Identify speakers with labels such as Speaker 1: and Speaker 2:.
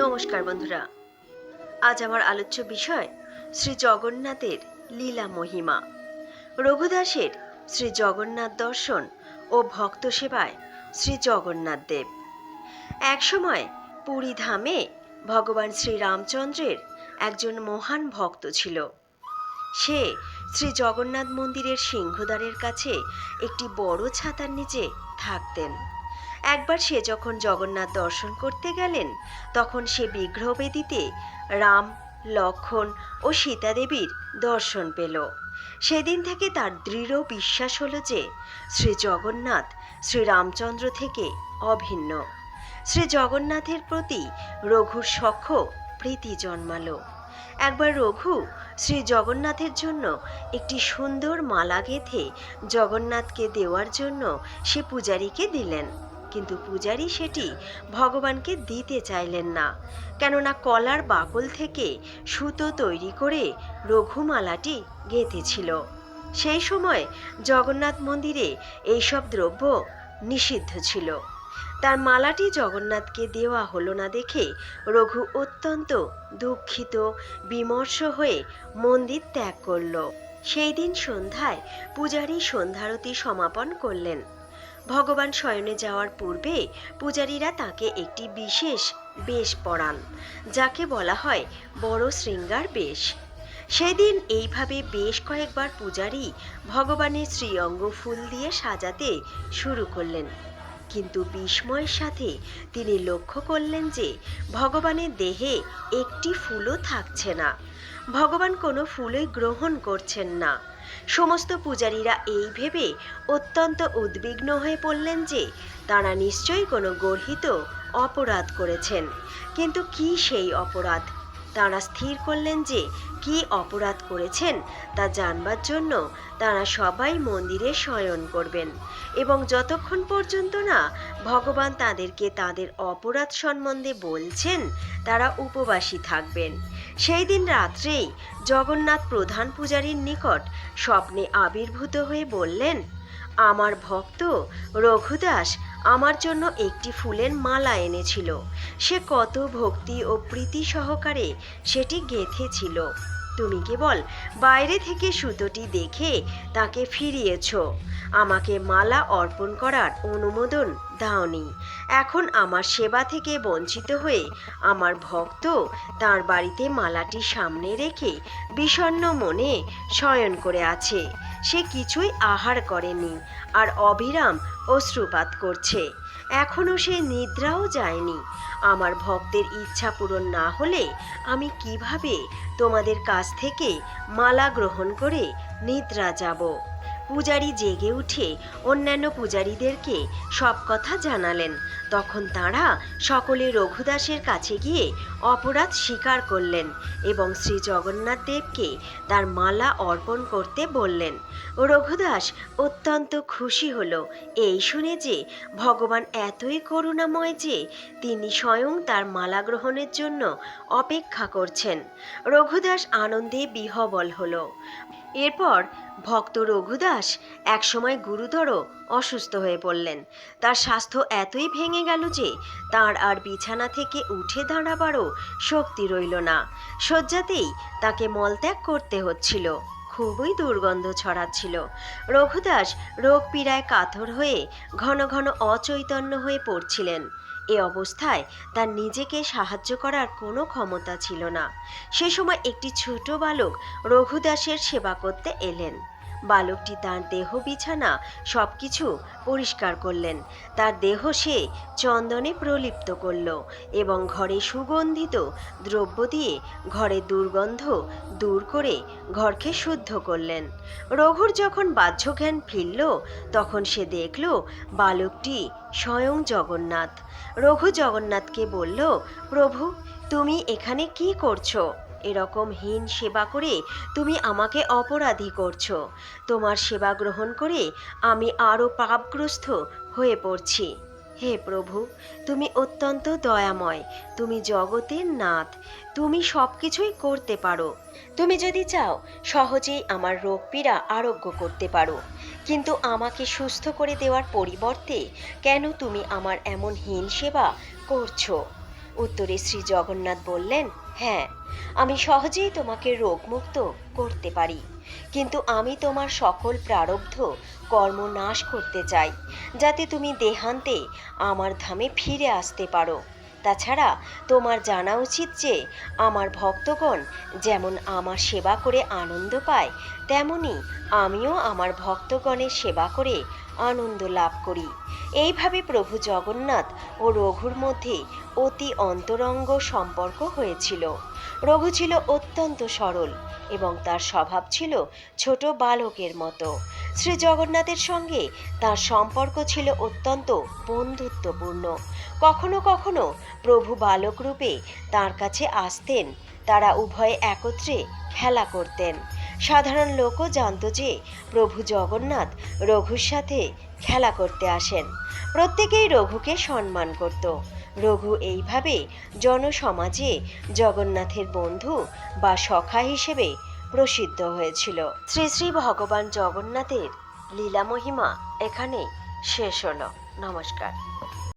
Speaker 1: নমস্কার বন্ধুরা। আজ আমার আলোচ্য বিষয় শ্রী জগন্নাথের লীলা মহিমা। রঘুদাসের শ্রী জগন্নাথ দর্শন ও ভক্ত সেবায় শ্রী জগন্নাথ দেব। একসময় পুরী ধামে ভগবান শ্রী রামচন্দ্রের একজন মহান ভক্ত ছিল। সে শ্রী জগন্নাথ মন্দিরের সিংহদ্বারের কাছে একটি বড় ছাতার নিচে থাকতেন। একবার সে যখন জগন্নাথ দর্শন করতে গেলেন, তখন সে বিগ্রহবেদিতে রাম, লক্ষণ ও সীতা দেবীর দর্শন পেল। সেদিন থেকে তার দৃঢ় বিশ্বাস হলো যে, শ্রী জগন্নাথ শ্রীরামচন্দ্র থেকে অভিন্ন। শ্রী জগন্নাথের প্রতি রঘুর সখ্য প্রীতি জন্মালো। একবার রঘু শ্রী জগন্নাথের জন্য একটি সুন্দর মালা গেঁথে জগন্নাথকে দেওয়ার জন্য সে পূজারীকে দিলেন। কিন্তু পূজারী সেটি ভগবানকে দিতে চাইলেন না। কেননা কলার বাকল থেকে সুতো তৈরি করে রঘুমালাটি গেঁথেছিল। সেই সময় জগন্নাথ মন্দিরে এইসব দ্রব্য নিষিদ্ধ ছিল। তার মালাটি জগন্নাথকে দেওয়া হলো না দেখে রঘু অত্যন্ত দুঃখিত, বিমর্ষ হয়ে মন্দির ত্যাগ করল। সেই দিন সন্ধ্যায় পূজারী সন্ধ্যারতি সমাপন করলেন। ভগবান শয়নে যাওয়ার পূর্বে পূজারীরা তাকে একটি বিশেষ বেশ পরান, যাকে বলা হয় বড় শৃঙ্গার বেশ। সেদিন এইভাবে বেশ কয়েকবার পূজারী ভগবানের শ্রীঅঙ্গ ফুল দিয়ে সাজাতে শুরু করলেন। কিন্তু বিস্ময়ের সাথে তিনি লক্ষ্য করলেন যে ভগবানের দেহে একটি ফুলও থাকছে না। ভগবান কোনো ফুলই গ্রহণ করছেন না। সমস্ত পূজারীরা এই ভেবে অত্যন্ত উদ্বিগ্ন হয়ে পড়লেন যে তারা নিশ্চয়ই কোনো গর্হিত অপরাধ করেছেন। কিন্তু কি সেই অপরাধ? তারা স্থির করলেন যে কি অপরাধ করেছেন তা জানবার জন্য তারা সবাই মন্দিরে শয়ন করবেন এবং যতক্ষণ পর্যন্ত না ভগবান তাদেরকে তাদের অপরাধ সম্বন্ধে বলছেন, তারা উপবাসী থাকবেন। সেই দিন রাত্রেই জগন্নাথ প্রধান পূজারীর নিকট স্বপ্নে আবির্ভূত হয়ে বললেন, আমার ভক্ত রঘুদাস আমার জন্য একটি ফুলের মালা এনেছিল। সে কত ভক্তি ও প্রীতি সহকারে সেটি গেঁথেছিল। তুমি কেবল বাইরে থেকে সুতোটি দেখে তাকে ফিরিয়েছ। আমাকে মালা অর্পণ করার অনুমোদন দাওনি। এখন আমার সেবা থেকে বঞ্চিত হয়ে আমার ভক্ত তার বাড়িতে মালাটি সামনে রেখে বিষণ্ণ মনে শয়ন করে আছে। সে কিছুই আহার করেনি আর অবিরাম অশ্রুপাত করছে। এখনও সে নিদ্রাও যায়নি। আমার ভক্তের ইচ্ছা পূরণ না হলে আমি কীভাবে তোমাদের কাছ থেকে মালা গ্রহণ করে নিদ্রা যাব? পূজারী জেগে উঠে অন্যান্য পূজারীদেরকে সব কথা জানালেন। তখন তারা সকলে রঘুদাসের কাছে গিয়ে অপরাধ স্বীকার করলেন এবং শ্রী জগন্নাথ দেবকে তার মালা অর্পণ করতে বললেন। রঘুদাস অত্যন্ত খুশি হল। এই শুনে যে ভগবান এতই করুণাময় যে তিনি স্বয়ং তার মালা গ্রহণের জন্য অপেক্ষা করছেন। রঘুদাস আনন্দে বিহবল হলো। এরপর ভক্ত রঘুদাস একসময় গুরুতর অসুস্থ হয়ে পড়লেন। তার স্বাস্থ্য এতই ভেঙে গেল যে তার আর বিছানা থেকে উঠে দাঁড়াবারও শক্তি রইল না। শয্যাতেই তাকে মলত্যাগ করতে হচ্ছিল। খুবই দুর্গন্ধ ছড়াচ্ছিল। রঘুদাস রোগ পীড়ায় কাতর হয়ে ঘন ঘন অচৈতন্য হয়ে পড়ছিলেন। এ অবস্থায় তার নিজেকে সাহায্য করার কোনো ক্ষমতা ছিল না। সে সময় একটি ছোট বালক রঘুদাসের সেবা করতে এলেন। বালকটি তার দেহ, বিছানা সব কিছু পরিষ্কার করলেন। তার দেহ সে চন্দনে প্রলিপ্ত করল এবং ঘরে সুগন্ধিত দ্রব্য দিয়ে ঘরে দুর্গন্ধ দূর করে ঘরকে শুদ্ধ করলেন। রঘুর যখন বাহ্যজ্ঞান ফিরল, তখন সে দেখল বালকটি স্বয়ং জগন্নাথ। রঘু জগন্নাথকে বলল, প্রভু, তুমি এখানে কি করছ? এরকম হীন সেবা করে তুমি আমাকে অপরাধী করছ। তোমার সেবা গ্রহণ করে আমি আরও পাপগ্রস্ত হয়ে পড়ছি। হে প্রভু, তুমি অত্যন্ত দয়াময়, তুমি জগতের নাথ, তুমি সব কিছুই করতে পারো। তুমি যদি চাও, সহজেই আমার রোগ পীড়া আরোগ্য করতে পারো। কিন্তু আমাকে সুস্থ করে দেওয়ার পরিবর্তে কেন তুমি আমার এমন হীন সেবা করছ? উত্তরে শ্রী জগন্নাথ বললেন হ্যাঁ আমি সহজেই তোমাকে রোগমুক্ত করতে পারি, কিন্তু আমি তোমার সকল প্রারব্ধ কর্ম নাশ করতে চাই, যাতে তুমি দেহান্তে আমার ধামে ফিরে আসতে পারো। তাছাড়া তোমার জানা উচিত যে, আমার ভক্তগণ যেমন আমার সেবা করে আনন্দ পায়, তেমনি আমিও আমার ভক্তগণের সেবা করে আনন্দ লাভ করি। এইভাবে প্রভু জগন্নাথ ও রঘুর মধ্যে অতি অন্তরঙ্গ সম্পর্ক হয়েছিল। রঘু ছিল অত্যন্ত সরল এবং তার স্বভাব ছিল ছোট বালকের মতো। শ্রী জগন্নাথের সঙ্গে তার সম্পর্ক ছিল অত্যন্ত বন্ধুত্বপূর্ণ। কখনো কখনো প্রভু বালক রূপে তার কাছে আসতেন, তারা উভয়ে একত্রে খেলা করতেন। সাধারণ লোকও জানতো যে প্রভু জগন্নাথ রঘুর সাথে খেলা করতে আসেন। প্রত্যেকেই রঘুকে সম্মান করত। রঘু এইভাবে জনসমাজে জগন্নাথের বন্ধু বা সখা হিসেবে প্রসিদ্ধ হয়েছিল। শ্রী শ্রী ভগবান জগন্নাথের লীলা মহিমা এখানে শেষ হলো। নমস্কার।